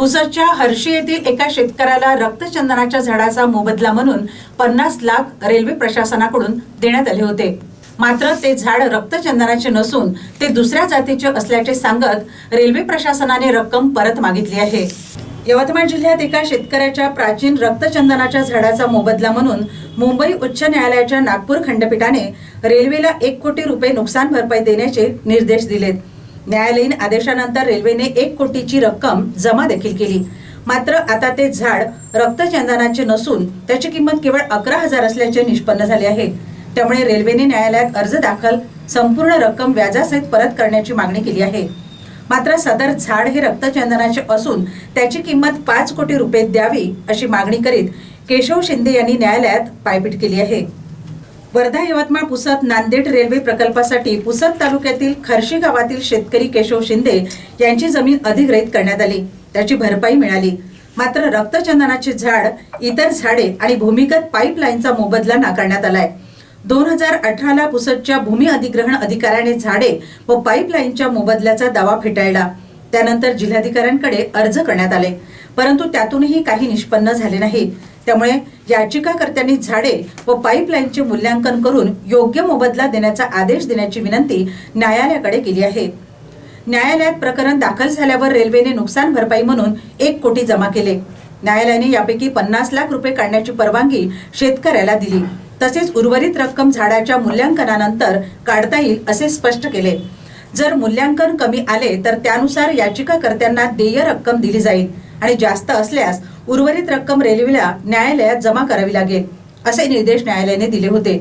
पुसदच्या हर्षी येथील एका शेतकऱ्याला रक्तचंदनाच्या झाडाचा मोबदला म्हणून पन्नास लाख रेल्वे प्रशासनाकडून देण्यात आले होते. मात्र ते झाड रक्तचंदनाचे नसून ते दुसऱ्या जातीचे असल्याचे सांगत रेल्वे प्रशासनाने रक्कम परत मागितली आहे. यवतमाळ जिल्ह्यात एका शेतकऱ्याच्या प्राचीन रक्तचंदनाच्या झाडाचा मोबदला म्हणून मुंबई उच्च न्यायालयाच्या नागपूर खंडपीठाने रेल्वेला एक कोटी रुपये नुकसान भरपाई देण्याचे निर्देश दिलेत. न्यायालयीन आदेशानंतर रेल्वेने एक कोटीची रक्कम जमा देखील केली. मात्र आता ते झाड रक्तचंदनाचे नसून त्याची किंमत केवळ अकरा हजार असल्याचे निष्पन्न झाले आहे. त्यामुळे रेल्वेने न्यायालयात अर्ज दाखल संपूर्ण रक्कम व्याजासहित परत करण्याची मागणी केली आहे. मात्र सदर झाड हे रक्तचंदनाचे असून त्याची किंमत पाच कोटी रुपये द्यावी अशी मागणी करीत केशव शिंदे यांनी न्यायालयात पायपीट केली आहे. वर्धा यवतमाळ पुसद नांदेड रेल्वे प्रकल्पासाठी पुसद तालुक्यातील खर्शी गावातील शेतकरी केशव शिंदे यांची जमीन अधिग्रहित करण्यात आली. त्याची भरपाई मिळाली. मात्र रक्तचंदनाचे झाड इतर झाडे आणि भूमिगत पाईपलाईनचा मोबदला नाकारण्यात आलाय. दोन हजार अठराला पुसदच्या भूमी अधिग्रहण अधिकाऱ्याने झाडे व पाईपलाईनच्या मोबदल्याचा दावा फेटाळला. त्यानंतर जिल्हाधिकाऱ्यांकडे अर्ज करण्यात आले. परंतु त्यातूनही काही निष्पन्न झाले नाही त्यामुळे याचिकाकर्त्यांनी झाडे व पाईपलाईनचे मूल्यांकन करून योग्य मोबदला देण्याचा आदेश देण्याची विनंती न्यायालयाकडे केली आहे. न्यायालयात प्रकरण दाखल झाल्यावर रेल्वेने नुकसान भरपाई म्हणून एक कोटी जमा केले. न्यायालयाने यापैकी पन्नास लाख रुपये काढण्याची परवानगी शेतकऱ्याला दिली. तसेच उर्वरित रक्कम झाडाच्या मूल्यांकनानंतर काढता येईल असे स्पष्ट केले. जर मूल्यांकन कमी आले तर त्यानुसार याचिकाकर्त्यांना देय रक्कम दिली जाईल. आणि जास्त असल्यास उर्वरित रक्कम रेल्वेला न्यायालयात जमा करावी लागेल असे निर्देश न्यायालयाने दिले होते.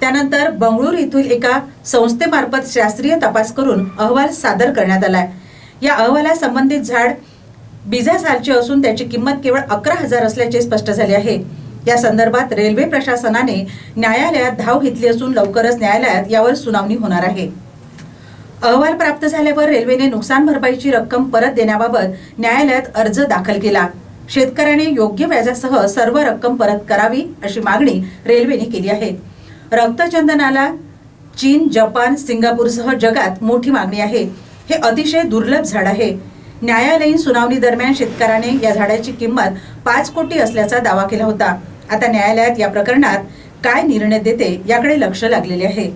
त्यानंतर बंगळूर येथील एका संस्थेमार्फत शास्त्रीय तपास करून अहवाल सादर करण्यात आलाय. या अहवालासंबंधित झाड बिजा सालचे असून त्याची किंमत केवळ अकरा हजार असल्याचे स्पष्ट झाले आहे. या संदर्भात रेल्वे प्रशासनाने न्यायालयात धाव घेतली असून लवकरच न्यायालयात यावर सुनावणी होणार आहे. अहवाल प्राप्त झाल्यावर रेल्वेने नुकसान भरपाईची रक्कम परत देण्याबाबत न्यायालयात अर्ज दाखल केला. शेतकऱ्याने योग्य व्याजासह सर्व रक्कम परत करावी अशी मागणी रेल्वेने केली आहे. रक्तचंदनाला चीन जपान सिंगापूरसह जगात मोठी मागणी आहे. हे अतिशय दुर्लभ झाड आहे. न्यायालयीन सुनावणी दरम्यान शेतकऱ्याने या झाडाची किंमत पाच कोटी असल्याचा दावा केला होता. आता न्यायालयात या प्रकरणात काय निर्णय देते याकडे लक्ष लागलेले आहे.